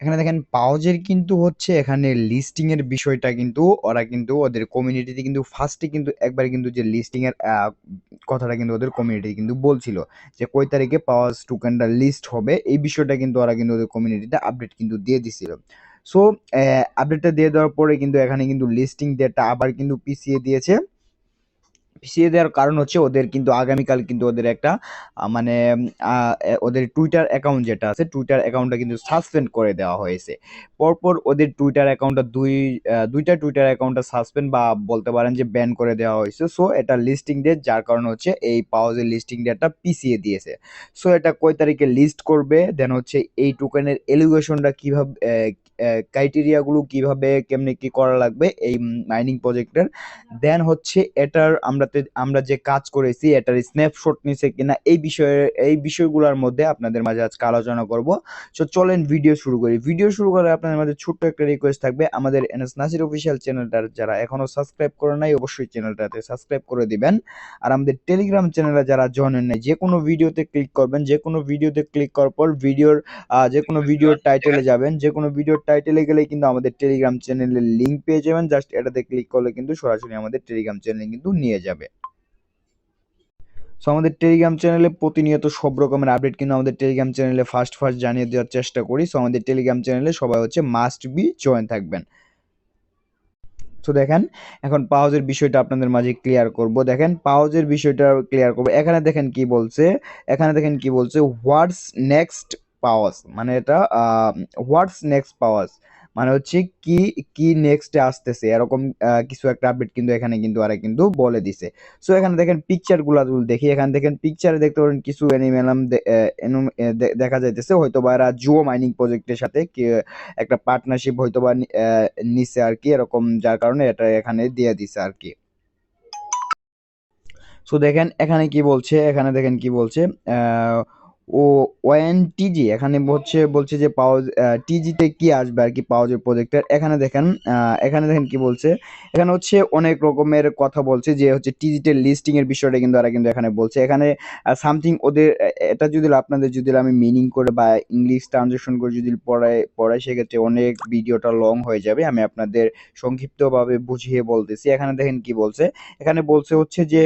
এখানে দেখেন, পাওজের কিন্তু হচ্ছে এখানে লিস্টিং এর বিষয়টা কিন্তু ওরা কিন্তু ওদের কমিউনিটিতে কিন্তু ফার্স্টে কিন্তু একবার কিন্তু যে লিস্টিং এর কথাটা কিন্তু ওদের কমিউনিটি কিন্তু বলছিল যে কয় তারিখে পাওয়াজ টোকেনটা লিস্ট হবে, এই বিষয়টা কিন্তু ওরা কিন্তু ওদের কমিউনিটিতে আপডেট কিন্তু দিয়ে দিছিল। সো আপডেটটা দিয়ে দেওয়ার পরে কিন্তু এখানে কিন্তু লিস্টিং ডেটটা আবার কিন্তু পিছিয়ে দিয়েছে। পিছিয়ে দেওয়ার কারণ হচ্ছে ওদের কিন্তু আগামীকাল কিন্তু ওদের একটা মানে ওদের টুইটার অ্যাকাউন্ট যেটা আছে টুইটার অ্যাকাউন্টটা কিন্তু সাসপেন্ড করে দেওয়া হয়েছে। পরপর ওদের টুইটার অ্যাকাউন্টটা দুই দুইটা টুইটার অ্যাকাউন্টটা সাসপেন্ড বা বলতে পারেন যে ব্যান করে দেওয়া হয়েছে। সো এটা লিস্টিং ডেট যার কারণে হচ্ছে এই পাওয়াজের লিস্টিং ডেটটা পিছিয়ে দিয়েছে। সো এটা কয় তারিখে লিস্ট করবে? দেন হচ্ছে এই টোকেনের এলিগেশনটা কীভাবে ক্রাইটেরিয়াগুলো কীভাবে, কেমনে কি করা লাগবে এই মাইনিং প্রজেক্টের দেন হচ্ছে এটার আমরা আমরা যে কাজ করেছি, এটার স্ন্যাপশট নিছে কিনা, এই বিষয়ে, এই বিষয়গুলোর মধ্যে আপনাদের মাঝে আজকে আলোচনা করব। সো চলেন ভিডিও শুরু করি। ভিডিও শুরু করে আপনাদের মাঝে ছোট্ট একটা রিকোয়েস্ট থাকবে। আমাদের এনএস নাসির অফিসিয়াল চ্যানেলটার যারা এখনও সাবস্ক্রাইব করে নাই, অবশ্যই চ্যানেলটাতে সাবস্ক্রাইব করে দিবেন। আর আমাদের টেলিগ্রাম চ্যানেলে যারা জয়েন নাই যে কোনো ভিডিওতে ক্লিক করবেন। যে কোনো ভিডিওতে ক্লিক করার পর ভিডিওর যে কোনো ভিডিওর টাইটেলে যাবেন যে কোনো ভিডিওর টাইটেলে গেলে কিন্তু আমাদের টেলিগ্রাম চ্যানেলের লিঙ্ক পেয়ে যাবেন। জাস্ট এটাতে ক্লিক করলে কিন্তু সরাসরি আমাদের টেলিগ্রাম চ্যানেলে কিন্তু নিয়ে যাবে। সো আমাদের টেলিগ্রাম চ্যানেলে প্রতিনিয়ত সব রকমের আপডেট কিন্তু আমাদের টেলিগ্রাম চ্যানেলে ফার্স্ট ফার্স্ট জানিয়ে দেওয়ার চেষ্টা করি। সো আমাদের টেলিগ্রাম চ্যানেলে সবাই হচ্ছে মাস্ট বি জয়েন থাকবেন। তো দেখেন, এখন পাউজের বিষয়টা আপনাদের মাঝে ক্লিয়ার করব। দেখেন পাউজের বিষয়টা ক্লিয়ার করব। এখানে দেখেন কি বলছে? এখানে দেখেন কি বলছে? হোয়াটস নেক্সট পাওয়াস মানে এটা হোয়াটস নেক্সট পাওয়াস মানে হচ্ছে কি কি নেক্সটে আসতেছে? এরকম কিছু একটা আপডেট কিন্তু এখানে কিন্তু আরে কিন্তু বলে দিছে। সো এখানে দেখেন পিকচারগুলা দেখি, এখানে দেখেন পিকচারে দেখতে পারেন কিছু অ্যানিমেলাম দেখা যাইতেছে। হয়তো বা এরা জুও মাইনিং প্রজেক্টের সাথে একটা পার্টনারশিপ হয়তো বা নিছে আর কি, এরকম যার কারণে এটা এখানে দিয়ে দিছে আর কি। সো দেখেন এখানে কি বলছে, এখানে দেখেন কি বলছে ও ওএন টিজি, এখানে হচ্ছে বলছে যে পাওয়ার টিজিতে কি আসবে আর কি পাওয়া পাওয়ার প্রজেক্টের এখানে দেখেন এখানে দেখেন কি বলছে? এখানে হচ্ছে অনেক রকমের কথা বলছে যে হচ্ছে লিস্টিং এর বিষয়টা কিন্তু এরা কিন্তু এখানে বলছে। এখানে সামথিং ওদের এটা যদি আপনাদের যদি আমি মিনিং করে বা ইংলিশ ট্রানজেকশন করে যদি পড়াই পড়াই সেক্ষেত্রে অনেক ভিডিওটা লং হয়ে যাবে। আমি আপনাদের সংক্ষিপ্তভাবে বুঝিয়ে বলতেছি। এখানে দেখেন কি বলছে? এখানে বলছে হচ্ছে যে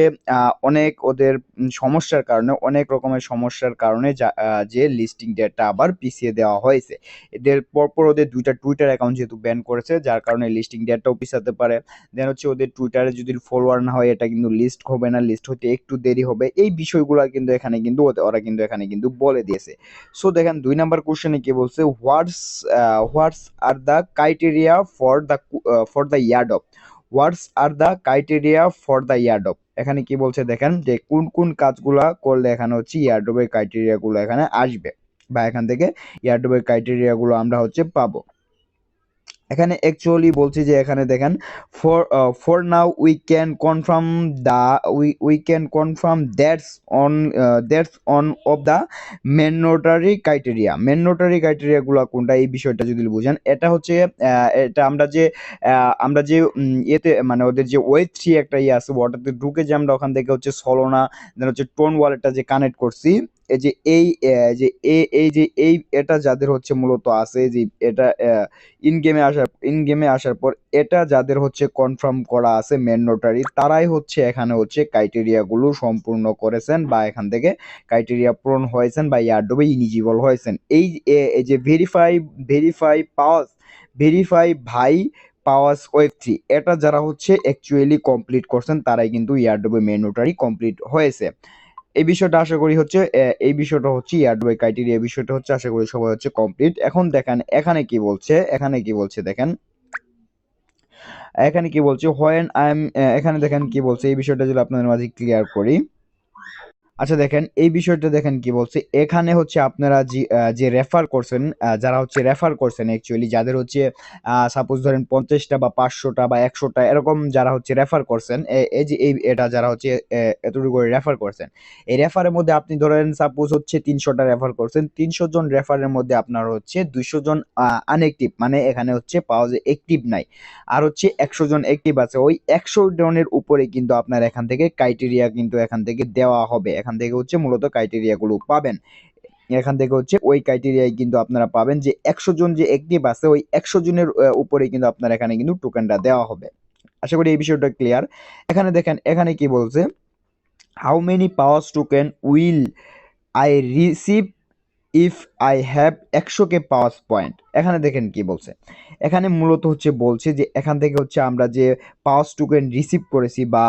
অনেক ওদের সমস্যার কারণে, অনেক রকমের সমস্যার কারণে যা- যে লিস্টিং ডেটটা আবার পিছিয়ে দেওয়া হয়েছে। এদের পরপর ওদের দুইটা টুইটার অ্যাকাউন্ট যেহেতু ব্যান করেছে, যার কারণে লিস্টিং ডেটটাও পিছাতে পারে। দেন হচ্ছে ওদের টুইটারে যদি ফলোয়ার না হয়, এটা কিন্তু লিস্ট হবে না লিস্ট হতে একটু দেরি হবে। এই বিষয়গুলো কিন্তু এখানে কিন্তু ওরা কিন্তু এখানে কিন্তু বলে দিয়েছে। সো দেখেন, দুই নাম্বার কোশ্চেনে কি বলছে? What's what's are the criteria for the for the airdrop what's are the criteria for the airdrop এখানে কি বলছে দেখেন যে কোন কোন কাজগুলা করলে এখানে হচ্ছে ইয়ারডপের ক্রাইটেরিয়াগুলো এখানে আসবে বা এখান থেকে ইয়ারডপের ক্রাইটেরিয়াগুলো আমরা হচ্ছে পাবো। এখানে অ্যাকচুয়ালি বলছি যে এখানে দেখেন for for now we can confirm the we we can confirm that's on that's on of the mandatory criteria mandatory ক্রাইটেরিয়াগুলো কোনটা, এই বিষয়টা যদি বুঝেন, এটা হচ্ছে এটা আমরা যে আমরা যে ইয়েতে মানে ওদের যে ওয়েব থ্রি একটা ইয়ে আছে ওটাতে ঢুকে যে আমরা ওখান থেকে হচ্ছে সলোনা দেন হচ্ছে টোন ওয়ালেটটা যে কানেক্ট করছি এই যে এই যে এই যে এই, এটা যাদের হচ্ছে মূলত আছে যে এটা ইন গেমে আসার ইন গেমে আসার পর এটা যাদের হচ্ছে কনফার্ম করা আছে ম্যান্ডেটরি তারাই হচ্ছে এখানে হচ্ছে ক্রাইটেরিয়াগুলো সম্পূর্ণ করেছেন বা এখান থেকে ক্রাইটেরিয়া পূরণ হয়েছেন বা ইয়ারডোবে ইলিজিবল হয়েছেন। এই যে ভেরিফাই ভেরিফাই পাওয়াস ভেরিফাই ভাই পাওয়াস ওয়েব থ্রি এটা যারা হচ্ছে অ্যাকচুয়ালি কমপ্লিট করছেন, তারাই কিন্তু ইয়ারডোবে ম্যান্ডেটরি কমপ্লিট হয়েছে। এই বিষয়টা আশা করি হচ্ছে এই বিষয়টা হচ্ছে ইয়ার্ডওয়ে ক্রাইটেরিয়া বিষয়টা হচ্ছে আশা করি সবাই হচ্ছে কমপ্লিট এখন দেখেন, এখানে কি বলছে, এখানে কি বলছে দেখেন। এখানে কি বলছে হোয়েন আই এম এখানে দেখেন কি বলছে, এই বিষয়টা যদি আপনাদের মাঝে ক্লিয়ার করি। আচ্ছা দেখেন, এই বিষয়টা দেখেন কি বলছে? এখানে হচ্ছে আপনারা যে রেফার করছেন যারা হচ্ছে রেফার করছেন অ্যাকচুয়ালি যাদের হচ্ছে সাপোজ ধরেন পঞ্চাশটা বা পাঁচশোটা বা একশোটা এরকম যারা হচ্ছে রেফার করছেন এই যে, এই, এটা যারা হচ্ছে এতটুকু করে রেফার করছেন, এই রেফারের মধ্যে আপনি ধরেন সাপোজ হচ্ছে তিনশোটা রেফার করছেন, তিনশো জন রেফারের মধ্যে আপনার হচ্ছে দুইশো জন আনএক্টিভ মানে এখানে হচ্ছে পাওয়া যায় অ্যাক্টিভ নাই। আর হচ্ছে একশো জন অ্যাক্টিভ আছে, ওই একশো জনের উপরে কিন্তু আপনার এখান থেকে ক্রাইটেরিয়া কিন্তু এখান থেকে দেওয়া হবে এখান থেকে হচ্ছে মূলত ক্রাইটেরিয়াগুলো পাবেন। এখান থেকে হচ্ছে ওই ক্রাইটেরিয়ায় কিন্তু আপনারা পাবেন যে একশো জন যে অ্যাক্টিভ আছে, ওই একশো জনের উপরে কিন্তু আপনার এখানে কিন্তু টোকেনটা দেওয়া হবে। আশা করি এই বিষয়টা ক্লিয়ার এখানে দেখেন, এখানে কি বলছে how many powers token will I receive if I have একশো কে পাওয়ার পয়েন্ট এখানে দেখেন কি বলছে। এখানে মূলত হচ্ছে বলছে যে, এখান থেকে হচ্ছে আমরা যে পাওয়ার্স টোকেন রিসিভ করেছি বা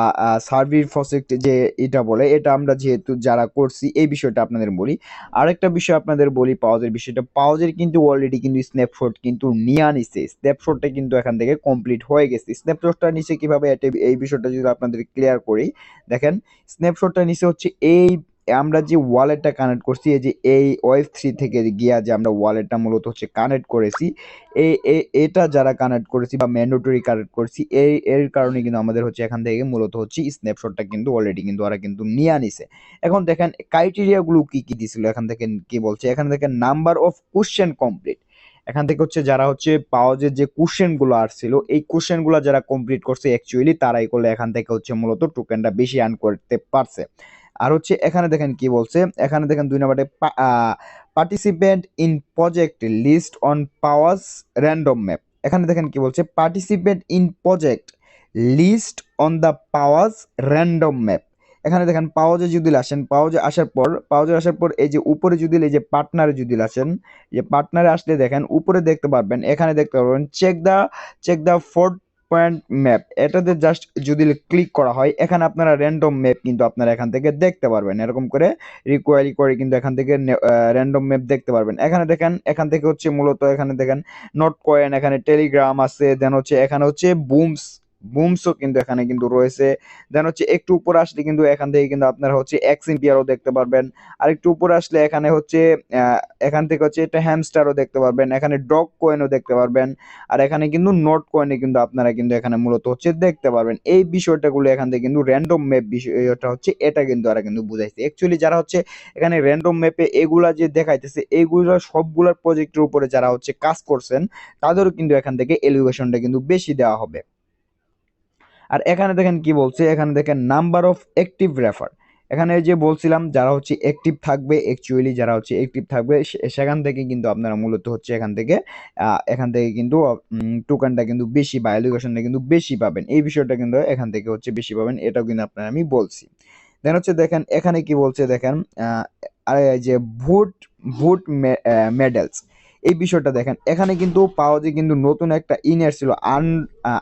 সার্ভিস প্রসেক্ট যে এটা বলে, এটা আমরা যেহেতু যারা করছি, এই বিষয়টা আপনাদের বলি। আরেকটা বিষয় আপনাদের বলি পাওয়াজের বিষয়টা, পাওয়াজের কিন্তু অলরেডি কিন্তু স্ন্যাপশট কিন্তু নিয়ে আনিছে। স্ন্যাপশটটা কিন্তু এখান থেকে কমপ্লিট হয়ে গেছে। স্ন্যাপশটটা নিচে কীভাবে এই বিষয়টা যদি আপনাদের ক্লিয়ার করি, দেখেন স্ন্যাপশটটা নিচে হচ্ছে এই আমরা যে ওয়ালেটটা কানেক্ট করছি, এই যে এই ওয়েব থ্রি থেকে গিয়া যে আমরা ওয়ালেটটা মূলত হচ্ছে কানেক্ট করেছি এই এটা যারা কানেক্ট করেছি বা ম্যান্ডেটরি কানেক্ট করেছি, এই, এর কারণে কিন্তু আমাদের হচ্ছে এখান থেকে মূলত হচ্ছে স্ন্যাপশটটা কিন্তু অলরেডি কিন্তু ওরা কিন্তু নিয়ে আনিছে। এখন দেখেন ক্রাইটেরিয়া গুলো কি কি দিছিল? এখান থেকে কি বলছে? এখান থেকে নাম্বার অফ কোশ্চেন কমপ্লিট এখান থেকে হচ্ছে যারা হচ্ছে পাওয়াজের যে কোশ্চেনগুলো আসছিল, এই কোশ্চেনগুলো যারা কমপ্লিট করছে অ্যাকচুয়ালি তারাই করলে এখান থেকে হচ্ছে মূলত টোকেনটা বেশি আর্ন করতে পারছে। আর হচ্ছে এখানে দেখেন কি বলছে? এখানে দেখেন দুই নম্বরে participant in project list on powers random map এখানে দেখেন কি বলছে? Participant in project list on the powers random map এখানে দেখেন পাওয়াজে যদি আসেন পাওয়াজে আসার পর পাওয়াজে আসার পর এই যে উপরে যদি এই যে পার্টনারে যদি আসেন যে পার্টনারে আসলে দেখেন, উপরে দেখতে পারবেন, এখানে দেখতে পারবেন check the check the fourth point map এটাতে জাস্ট যদি ক্লিক করা হয়, এখানে আপনারা র্যান্ডম ম্যাপ কিন্তু আপনারা এখান থেকে দেখতে পারবেন। এরকম করে রিকোয়ারি করে কিন্তু এখান থেকে র্যান্ডম ম্যাপ দেখতে পারবেন। এখানে দেখেন, এখান থেকে হচ্ছে মূলত এখানে দেখেন নট কয়েন এখানে টেলিগ্রাম আছে দেন হচ্ছে এখানে হচ্ছে বুমস বুমসও কিন্তু এখানে কিন্তু রয়েছে। দেন হচ্ছে একটু উপরে আসলে কিন্তু এখান থেকে কিন্তু আপনারা হচ্ছে এক্স ইম্পিয়ারও দেখতে পারবেন। আর একটু উপরে আসলে এখানে হচ্ছে এখান থেকে হচ্ছে একটা হ্যামস্টারও দেখতে পারবেন। এখানে ডগ কয়েনও দেখতে পারবেন। আর এখানে কিন্তু নোট কয়েনে কিন্তু আপনারা কিন্তু এখানে মূলত হচ্ছে দেখতে পারবেন। এই বিষয়টাগুলো এখান থেকে কিন্তু র্যান্ডম ম্যাপ বিষয়টা হচ্ছে এটা কিন্তু এরা কিন্তু বুঝাইছে। অ্যাকচুয়ালি যারা হচ্ছে এখানে র্যান্ডম ম্যাপে এগুলা যে দেখাইতেছে এইগুলো সবগুলোর প্রজেক্টের উপরে যারা হচ্ছে কাজ করছেন, তাদেরও কিন্তু এখান থেকে এলিভেশনটা কিন্তু বেশি দেওয়া হবে। আর এখানে দেখেন কি বলছে? এখানে দেখেন নাম্বার অফ অ্যাক্টিভ রেফার এখানে যে বলছিলাম, যারা হচ্ছে অ্যাক্টিভ থাকবে অ্যাকচুয়ালি যারা হচ্ছে অ্যাক্টিভ থাকবে সেখান থেকে কিন্তু আপনারা মূলত হচ্ছে এখান থেকে এখান থেকে কিন্তু টোকেনটা কিন্তু বেশি বা অ্যালিগেশনটা কিন্তু বেশি পাবেন। এই বিষয়টা কিন্তু এখান থেকে হচ্ছে বেশি পাবেন, এটাও কিন্তু আপনার আমি বলছি। দেন হচ্ছে দেখেন, এখানে কি বলছে দেখেন আর যে ভোট ভোট মেডেলস এই বিষয়টা দেখেন। এখানে কিন্তু পাওয়া যায় কিন্তু নতুন একটা ইনার ছিল আর্ন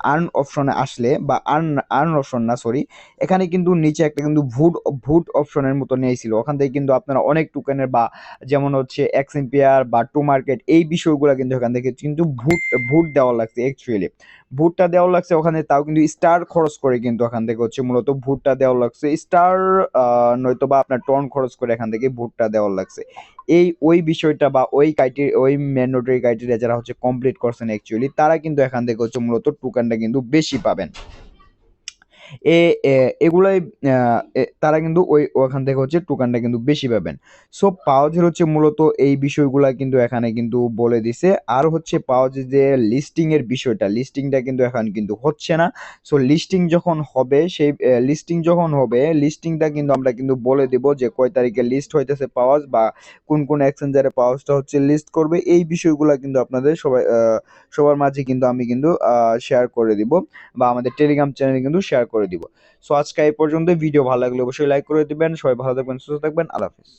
আর্ন অপশনে আসলে বা আর্ন আর্ন অপশন না সরি এখানে কিন্তু নিচে একটা কিন্তু ভুট ভুট অপশনের মতো নিয়েছিল ওখান থেকে কিন্তু আপনারা অনেক টোকেনের বা যেমন হচ্ছে এক্স এম্পিয়ার বা টু মার্কেট এই বিষয়গুলো কিন্তু এখান থেকে কিন্তু ভুট ভুট দেওয়া লাগছে অ্যাকচুয়ালি ভুটটা দেওয়া লাগছে ওখানে, তাও কিন্তু স্টার খরচ করে কিন্তু ওখান থেকে হচ্ছে মূলত ভুট্টা দেওয়া লাগছে। স্টার নয়তো বা আপনার টন খরচ করে এখান থেকে ভুট্টা দেওয়া লাগছে। এই, ওই বিষয়টা বা ওই ক্রাইটেরিয়া ওই ম্যান্ডেটরি ক্রাইটেরিয়া যারা হচ্ছে কমপ্লিট করছেন অ্যাকচুয়ালি তারা কিন্তু এখান থেকে হচ্ছে মূলত টোকেনটা কিন্তু বেশি পাবেন। এ এগুলাই তারা কিন্তু ওই, ওখান থেকে হচ্ছে টোকানটা কিন্তু বেশি পাবেন। সো পাওয়াজের হচ্ছে মূলত এই বিষয়গুলা কিন্তু এখানে কিন্তু বলে দিছে। আর হচ্ছে পাওয়াজের যে লিস্টিং এর বিষয়টা লিস্টিংটা কিন্তু এখন কিন্তু হচ্ছে না। সো লিস্টিং যখন হবে, সেই লিস্টিং যখন হবে লিস্টিংটা কিন্তু আমরা কিন্তু বলে দিব যে কয় তারিখে লিস্ট হইতেছে পাওয়াজ বা কোন কোন এক্সচেঞ্জারে পাওয়াজটা হচ্ছে লিস্ট করবে। এই বিষয়গুলো কিন্তু আপনাদের সবাই সবার মাঝে কিন্তু আমি কিন্তু শেয়ার করে দিব বা আমাদের টেলিগ্রাম চ্যানেলে কিন্তু শেয়ার করে দিব। সো আজকে এই পর্যন্ত ভিডিও ভালো লাগলে অবশ্যই লাইক করে দিবেন। সবাই ভালো থাকবেন, সুস্থ থাকবেন। আল্লাহ হাফিজ।